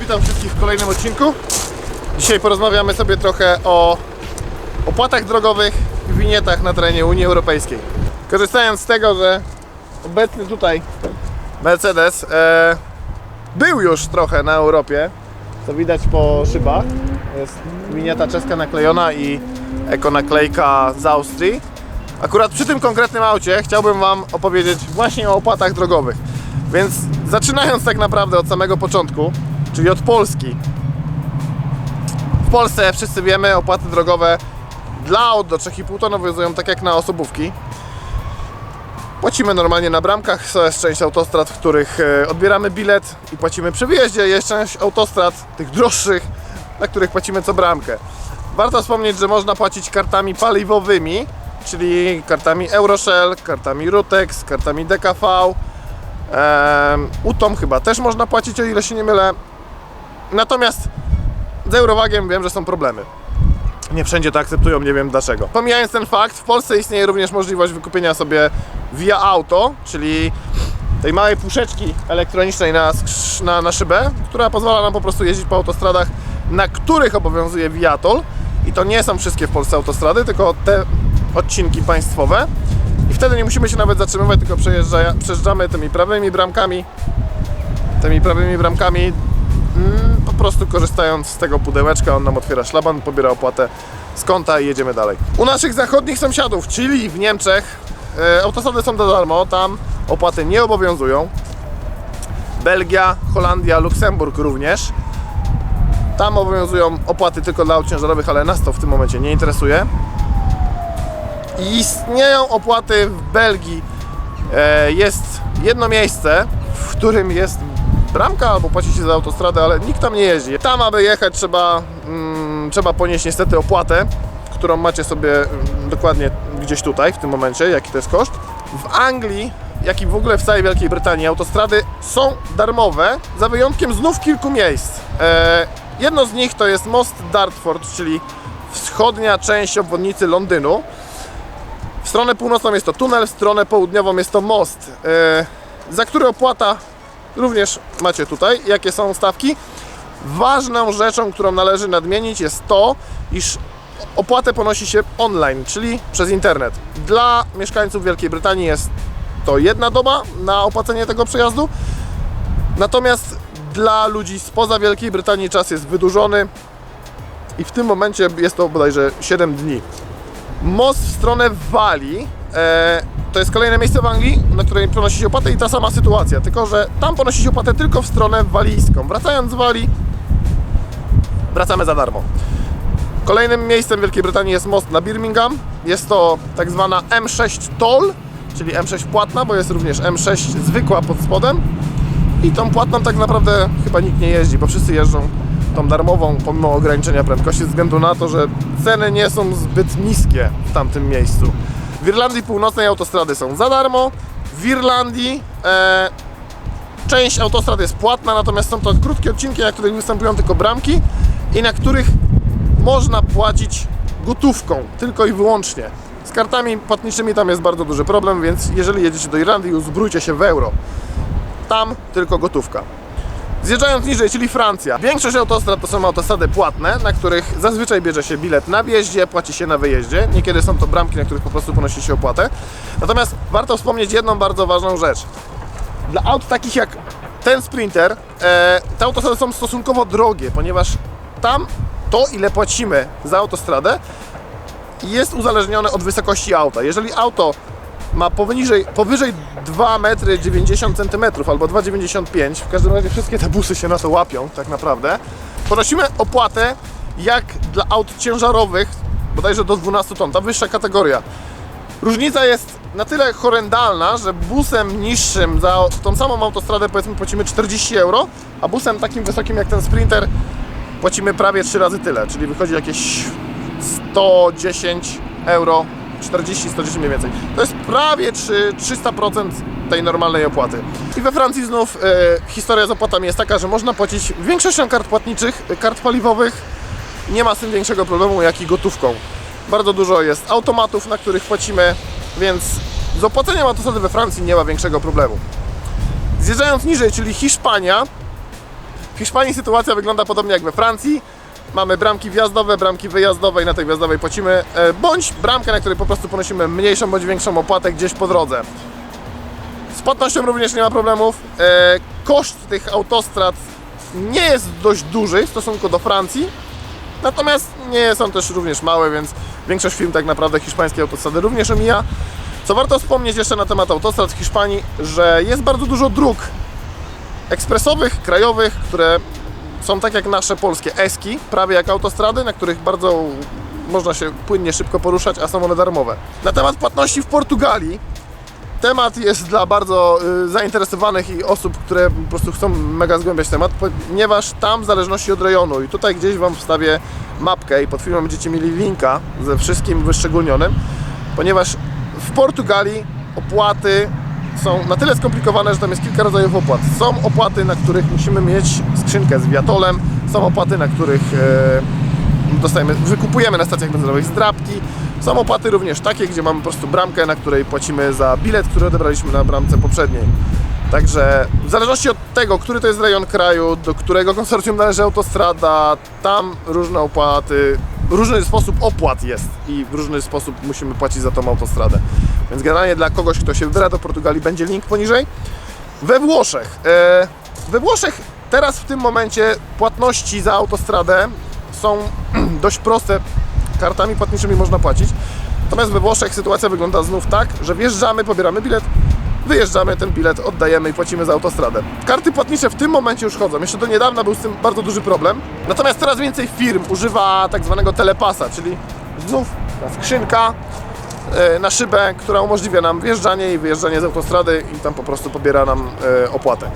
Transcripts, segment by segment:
Witam wszystkich w kolejnym odcinku. Dzisiaj porozmawiamy sobie trochę o opłatach drogowych i winietach na terenie Unii Europejskiej. Korzystając z tego, że obecny tutaj Mercedes e, był już trochę na Europie, to widać po szybach. Jest winieta czeska naklejona i eko naklejka z Austrii Akurat przy tym konkretnym aucie chciałbym Wam opowiedzieć właśnie o opłatach drogowych. Więc zaczynając tak naprawdę od samego początku, czyli od Polski. W Polsce wszyscy wiemy, opłaty drogowe dla aut do 3,5 ton obowiązują tak jak na osobówki. Płacimy normalnie na bramkach, to jest część autostrad, w których e, odbieramy bilet i płacimy przy wyjeździe. Jest część autostrad, tych droższych, na których płacimy co bramkę. Warto wspomnieć, że można płacić kartami paliwowymi, czyli kartami Euroshell, kartami Rutex, kartami DKV. UTOM chyba też można płacić, o ile się nie mylę. Natomiast z Eurowagiem wiem, że są problemy. Nie wszędzie to akceptują, nie wiem dlaczego. Pomijając ten fakt, w Polsce istnieje również możliwość wykupienia sobie via auto, czyli tej małej puszeczki elektronicznej na, na, na szybę, która pozwala nam po prostu jeździć po autostradach, na których obowiązuje Viatol. I to nie są wszystkie w Polsce autostrady, tylko te odcinki państwowe. I wtedy nie musimy się nawet zatrzymywać, tylko przejeżdża, przejeżdżamy tymi prawymi bramkami, tymi prawymi bramkami, mm, po prostu korzystając z tego pudełeczka, on nam otwiera szlaban, pobiera opłatę z konta i jedziemy dalej. U naszych zachodnich sąsiadów, czyli w Niemczech, e, autostrady są za darmo, tam opłaty nie obowiązują. Belgia, Holandia, Luksemburg również. Tam obowiązują opłaty tylko dla aut ciężarowych, ale nas to w tym momencie nie interesuje. Istnieją opłaty w Belgii. E, jest jedno miejsce, w którym jest bramka albo płaci się za autostradę, ale nikt tam nie jeździ. Tam, aby jechać, trzeba, mm, trzeba ponieść niestety opłatę, którą macie sobie mm, dokładnie gdzieś tutaj, w tym momencie, jaki to jest koszt. W Anglii, jak i w ogóle w całej Wielkiej Brytanii, autostrady są darmowe, za wyjątkiem znów kilku miejsc. E, jedno z nich to jest most Dartford, czyli wschodnia część obwodnicy Londynu. Stronę północną jest to tunel, w stronę południową jest to most, e, za który opłata również macie tutaj. Jakie są stawki? Ważną rzeczą, którą należy nadmienić jest to, iż opłatę ponosi się online, czyli przez internet. Dla mieszkańców Wielkiej Brytanii jest to jedna doba na opłacenie tego przejazdu, natomiast dla ludzi spoza Wielkiej Brytanii czas jest wydłużony i w tym momencie jest to bodajże 7 dni. Most w stronę Walii e, to jest kolejne miejsce w Anglii, na której ponosi się opłatę i ta sama sytuacja, tylko że tam ponosi się opłatę tylko w stronę walijską. Wracając z Walii, wracamy za darmo. Kolejnym miejscem Wielkiej Brytanii jest most na Birmingham. Jest to tak zwana M6 Toll, czyli M6 płatna, bo jest również M6 zwykła pod spodem. I tą płatną tak naprawdę chyba nikt nie jeździ, bo wszyscy jeżdżą tą darmową, pomimo ograniczenia prędkości, ze względu na to, że ceny nie są zbyt niskie w tamtym miejscu. W Irlandii Północnej autostrady są za darmo. W Irlandii e, część autostrad jest płatna, natomiast są to krótkie odcinki, na których występują tylko bramki i na których można płacić gotówką, tylko i wyłącznie. Z kartami płatniczymi tam jest bardzo duży problem, więc jeżeli jedziecie do Irlandii, uzbrójcie się w euro. Tam tylko gotówka. Zjeżdżając niżej, czyli Francja. Większość autostrad to są autostrady płatne, na których zazwyczaj bierze się bilet na wjeździe, płaci się na wyjeździe. Niekiedy są to bramki, na których po prostu ponosi się opłatę. Natomiast warto wspomnieć jedną bardzo ważną rzecz. Dla aut takich jak ten Sprinter, e, te autostrady są stosunkowo drogie, ponieważ tam to, ile płacimy za autostradę, jest uzależnione od wysokości auta. Jeżeli auto ma powyżej, powyżej 2 metry 90 cm albo 2,95 w każdym razie wszystkie te busy się na to łapią tak naprawdę. Ponosimy opłatę jak dla aut ciężarowych bodajże do 12 ton, ta wyższa kategoria. Różnica jest na tyle horrendalna, że busem niższym za tą samą autostradę powiedzmy płacimy 40 euro, a busem takim wysokim jak ten Sprinter płacimy prawie 3 razy tyle, czyli wychodzi jakieś 110 euro 40-110 mniej więcej. To jest prawie 3, 300% tej normalnej opłaty. I we Francji znów e, historia z opłatami jest taka, że można płacić większością kart płatniczych, e, kart paliwowych. Nie ma z tym większego problemu jak i gotówką. Bardzo dużo jest automatów, na których płacimy, więc z opłaceniem autostrady we Francji nie ma większego problemu. Zjeżdżając niżej, czyli Hiszpania, w Hiszpanii sytuacja wygląda podobnie jak we Francji. Mamy bramki wjazdowe, bramki wyjazdowe i na tej wjazdowej płacimy, e, bądź bramkę, na której po prostu ponosimy mniejszą bądź większą opłatę gdzieś po drodze. Z płatnością również nie ma problemów. E, koszt tych autostrad nie jest dość duży w stosunku do Francji, natomiast nie są też również małe, więc większość firm tak naprawdę hiszpańskie autostrady również omija. Co warto wspomnieć jeszcze na temat autostrad w Hiszpanii, że jest bardzo dużo dróg ekspresowych, krajowych, które są tak jak nasze polskie eski, prawie jak autostrady, na których bardzo można się płynnie, szybko poruszać, a są one darmowe. Na temat płatności w Portugalii temat jest dla bardzo y, zainteresowanych i osób, które po prostu chcą mega zgłębiać temat, ponieważ tam w zależności od rejonu i tutaj gdzieś Wam wstawię mapkę i pod filmem będziecie mieli linka ze wszystkim wyszczególnionym, ponieważ w Portugalii opłaty są na tyle skomplikowane, że tam jest kilka rodzajów opłat. Są opłaty, na których musimy mieć skrzynkę z wiatolem, są opłaty, na których e, dostajemy, wykupujemy na stacjach benzynowych zdrabki, są opłaty również takie, gdzie mamy po prostu bramkę, na której płacimy za bilet, który odebraliśmy na bramce poprzedniej. Także w zależności od tego, który to jest rejon kraju, do którego konsorcjum należy autostrada, tam różne opłaty, różny sposób opłat jest i w różny sposób musimy płacić za tą autostradę. Więc generalnie dla kogoś, kto się wybiera do Portugalii, będzie link poniżej. We Włoszech. E, we Włoszech teraz w tym momencie płatności za autostradę są dość proste. Kartami płatniczymi można płacić. Natomiast we Włoszech sytuacja wygląda znów tak, że wjeżdżamy, pobieramy bilet, wyjeżdżamy, ten bilet oddajemy i płacimy za autostradę. Karty płatnicze w tym momencie już chodzą. Jeszcze do niedawna był z tym bardzo duży problem. Natomiast coraz więcej firm używa tak zwanego telepasa, czyli znów ta skrzynka e, na szybę, która umożliwia nam wjeżdżanie i wyjeżdżanie z autostrady i tam po prostu pobiera nam e, opłatę.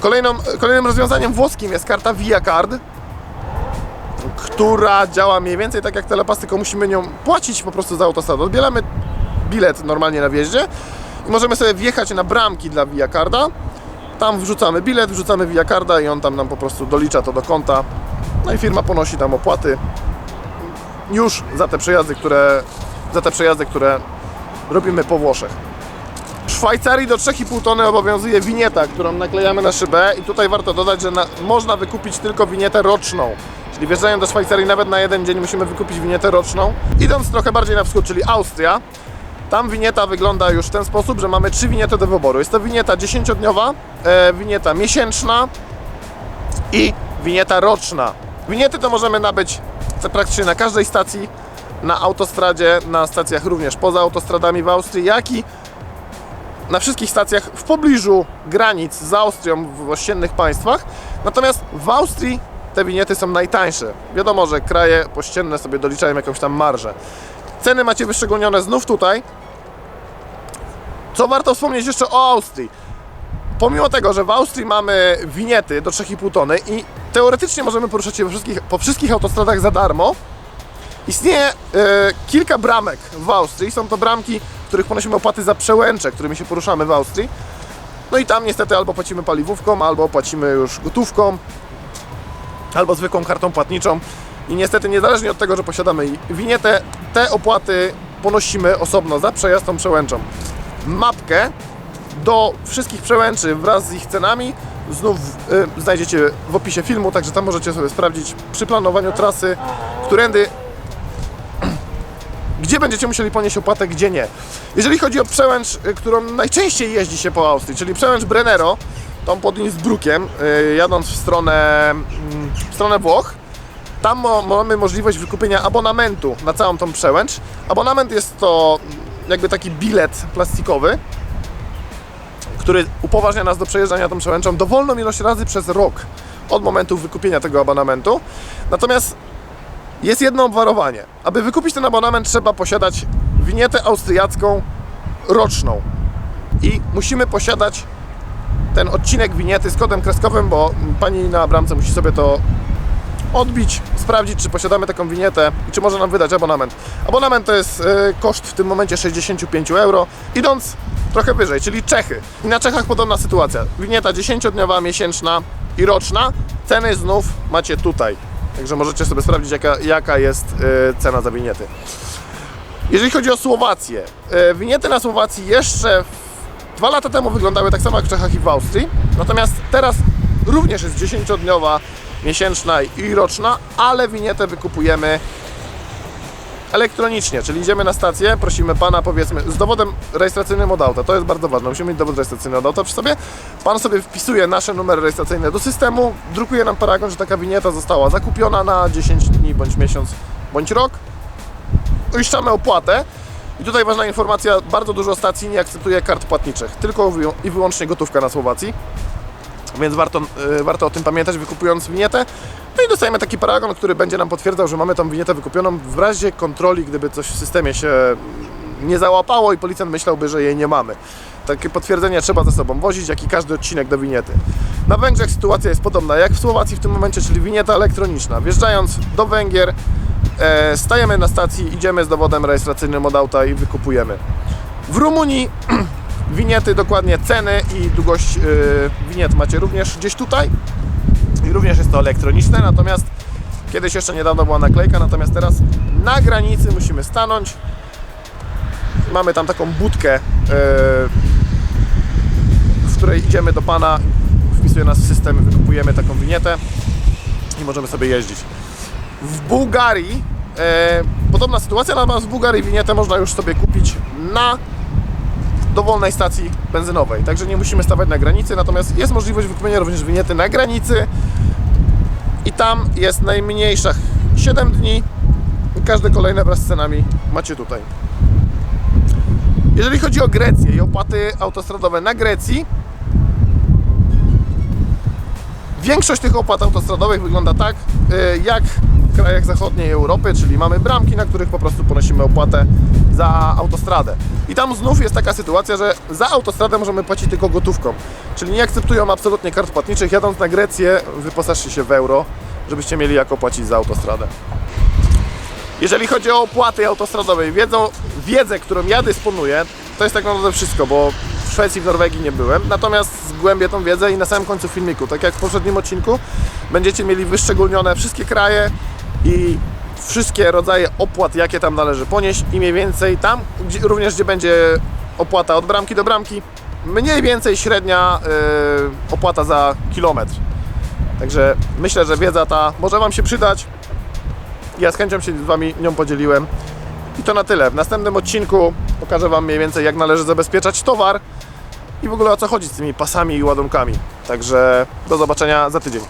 Kolejną, kolejnym rozwiązaniem włoskim jest karta Via Card, która działa mniej więcej tak jak telepas, tylko musimy nią płacić po prostu za autostradę. Odbieramy bilet normalnie na wjeździe i możemy sobie wjechać na bramki dla Via Carda. Tam wrzucamy bilet, wrzucamy Via Carda i on tam nam po prostu dolicza to do konta. No i firma ponosi tam opłaty już za te przejazdy, które, za te przejazdy, które robimy po Włoszech. W Szwajcarii do 3,5 tony obowiązuje winieta, którą naklejamy na szybę i tutaj warto dodać, że na, można wykupić tylko winietę roczną. Czyli wjeżdżając do Szwajcarii nawet na jeden dzień musimy wykupić winietę roczną. Idąc trochę bardziej na wschód, czyli Austria, tam winieta wygląda już w ten sposób, że mamy trzy winiety do wyboru. Jest to winieta 10-dniowa, e, winieta miesięczna i winieta roczna. Winiety to możemy nabyć praktycznie na każdej stacji, na autostradzie, na stacjach również poza autostradami w Austrii, jak i na wszystkich stacjach w pobliżu granic z Austrią w ościennych państwach. Natomiast w Austrii te winiety są najtańsze. Wiadomo, że kraje pościenne sobie doliczają jakąś tam marżę. Ceny macie wyszczególnione znów tutaj. Co warto wspomnieć jeszcze o Austrii? Pomimo tego, że w Austrii mamy winiety do 3,5 tony i teoretycznie możemy poruszać się po wszystkich, po wszystkich autostradach za darmo, istnieje e, kilka bramek w Austrii. Są to bramki, w których ponosimy opłaty za przełęcze, którymi się poruszamy w Austrii. No i tam niestety albo płacimy paliwowką, albo płacimy już gotówką, albo zwykłą kartą płatniczą. I niestety niezależnie od tego, że posiadamy winietę, te opłaty ponosimy osobno za przejazd tą przełęczą. Mapkę do wszystkich przełęczy wraz z ich cenami znów y, znajdziecie w opisie filmu, także tam możecie sobie sprawdzić przy planowaniu trasy, którędy gdzie będziecie musieli ponieść opłatę, gdzie nie. Jeżeli chodzi o przełęcz, y, którą najczęściej jeździ się po Austrii, czyli przełęcz Brennero, tą pod Innsbruckiem, y, jadąc w stronę, mm, w stronę Włoch, tam mamy możliwość wykupienia abonamentu na całą tą przełęcz. Abonament jest to jakby taki bilet plastikowy, który upoważnia nas do przejeżdżania tą przełęczą dowolną ilość razy przez rok od momentu wykupienia tego abonamentu. Natomiast jest jedno obwarowanie. Aby wykupić ten abonament trzeba posiadać winietę austriacką roczną i musimy posiadać ten odcinek winiety z kodem kreskowym, bo pani na bramce musi sobie to odbić, sprawdzić, czy posiadamy taką winietę i czy może nam wydać abonament. Abonament to jest e, koszt w tym momencie 65 euro, idąc trochę wyżej, czyli Czechy. I na Czechach podobna sytuacja. Winieta 10-dniowa, miesięczna i roczna. Ceny znów macie tutaj. Także możecie sobie sprawdzić, jaka, jaka jest e, cena za winiety. Jeżeli chodzi o Słowację, e, winiety na Słowacji jeszcze dwa lata temu wyglądały tak samo jak w Czechach i w Austrii. Natomiast teraz również jest 10-dniowa, miesięczna i roczna, ale winietę wykupujemy elektronicznie, czyli idziemy na stację, prosimy pana, powiedzmy, z dowodem rejestracyjnym od auta. To jest bardzo ważne. Musimy mieć dowód rejestracyjny od auta przy sobie. Pan sobie wpisuje nasze numery rejestracyjne do systemu, drukuje nam paragon, że taka winieta została zakupiona na 10 dni, bądź miesiąc, bądź rok. Uiszczamy opłatę. I tutaj ważna informacja, bardzo dużo stacji nie akceptuje kart płatniczych, tylko i wyłącznie gotówka na Słowacji. Więc warto, y, warto o tym pamiętać, wykupując winietę. No i dostajemy taki paragon, który będzie nam potwierdzał, że mamy tą winietę wykupioną w razie kontroli, gdyby coś w systemie się nie załapało i policjant myślałby, że jej nie mamy. Takie potwierdzenie trzeba ze sobą wozić, jak i każdy odcinek do winiety. Na Węgrzech sytuacja jest podobna jak w Słowacji w tym momencie, czyli winieta elektroniczna. Wjeżdżając do Węgier, e, stajemy na stacji, idziemy z dowodem rejestracyjnym od auta i wykupujemy. W Rumunii winiety, dokładnie ceny i długość yy, winiet macie również gdzieś tutaj. I również jest to elektroniczne, natomiast kiedyś jeszcze niedawno była naklejka, natomiast teraz na granicy musimy stanąć. Mamy tam taką budkę, yy, w której idziemy do pana, wpisuje nas w system, wykupujemy taką winietę i możemy sobie jeździć. W Bułgarii e, podobna sytuacja, natomiast w Bułgarii winietę można już sobie kupić na dowolnej stacji benzynowej. Także nie musimy stawać na granicy, natomiast jest możliwość wykupienia również winiety na granicy i tam jest najmniejsza 7 dni i każde kolejne wraz z cenami macie tutaj. Jeżeli chodzi o Grecję i opłaty autostradowe na Grecji, Większość tych opłat autostradowych wygląda tak, y, jak krajach zachodniej Europy, czyli mamy bramki, na których po prostu ponosimy opłatę za autostradę. I tam znów jest taka sytuacja, że za autostradę możemy płacić tylko gotówką, czyli nie akceptują absolutnie kart płatniczych. Jadąc na Grecję, wyposażcie się w euro, żebyście mieli jako płacić za autostradę. Jeżeli chodzi o opłaty autostradowe, wiedzą, wiedzę, którą ja dysponuję, to jest tak naprawdę wszystko, bo w Szwecji, w Norwegii nie byłem, natomiast zgłębię tą wiedzę i na samym końcu filmiku, tak jak w poprzednim odcinku, będziecie mieli wyszczególnione wszystkie kraje i wszystkie rodzaje opłat, jakie tam należy ponieść i mniej więcej tam, gdzie, również gdzie będzie opłata od bramki do bramki, mniej więcej średnia yy, opłata za kilometr. Także myślę, że wiedza ta może Wam się przydać. Ja z chęcią się z Wami nią podzieliłem. I to na tyle. W następnym odcinku pokażę Wam mniej więcej, jak należy zabezpieczać towar i w ogóle o co chodzi z tymi pasami i ładunkami. Także do zobaczenia za tydzień.